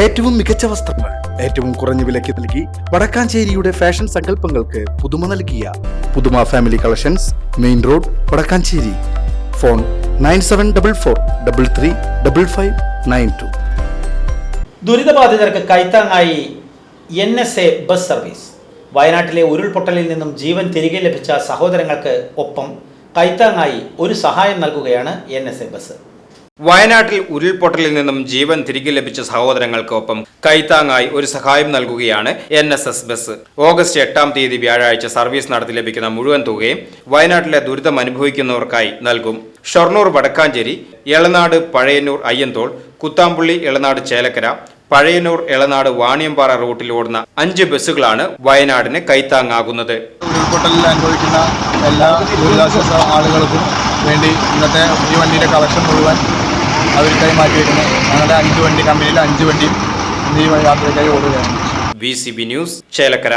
ഏറ്റവും മികച്ച വസ്ത്രങ്ങൾ ഏറ്റവും കുറഞ്ഞ വിലയ്ക്ക് നൽകി വടക്കാഞ്ചേരിയുടെ ഫാഷൻ സങ്കല്പങ്ങൾക്ക് പുതുമ നൽകിയ Puthuma family collections main road Vadakkanchery. Phone nine seven double four double three double five nine two. ദുരിതബാധിതർക്ക് കൈത്താങ്ങായി N S A bus service. വയനാട്ടിലെ ഉരുൾപൊട്ടലിൽ നിന്നും ജീവൻ തിരികെ ലഭിച്ച സഹോദരങ്ങൾക്ക് ഒപ്പം കൈത്താങ്ങായി ഒരു സഹായം നൽകുകയാണ് എൻ എസ് എ ബസ്. വയനാട്ടിൽ ഉരുൾപൊട്ടലിൽ നിന്നും ജീവൻ തിരികെ ലഭിച്ച സഹോദരങ്ങൾക്കൊപ്പം കൈത്താങ്ങായി ഒരു സഹായം നൽകുകയാണ് N S S bus. August എട്ടാം തീയതി വ്യാഴാഴ്ച സർവീസ് നടത്തി ലഭിക്കുന്ന മുഴുവൻ തുകയും വയനാട്ടിലെ ദുരിതം അനുഭവിക്കുന്നവർക്കായി നൽകും. ഷൊർണൂർ വടക്കാഞ്ചേരി എളനാട് പഴയന്നൂർ അയ്യന്തോൾ കുത്താമ്പുള്ളി എളനാട് ചേലക്കര പഴയന്നൂർ എളനാട് വാണിയമ്പാറ റൂട്ടിൽ ഓടുന്ന അഞ്ച് ബസ്സുകളാണ് വയനാടിന് കൈത്താങ്ങാകുന്നത്. ഉരുൾപൊട്ടലിൽ അനുഭവിക്കുന്ന എല്ലാ ദുരിതാശ്വാസ ആളുകൾക്കും വേണ്ടി ഇന്നത്തെ ഈ വണ്ടിയുടെ കളക്ഷൻ മുഴുവൻ അവർക്കായി മാറ്റിവെക്കുന്നത് ഞങ്ങളുടെ അഞ്ച് വണ്ടി കമ്പനിയിൽ അഞ്ച് വണ്ടിയും ഈ യാത്രയ്ക്കായി ഓടുകയാണ്. V C B news Chelakkara.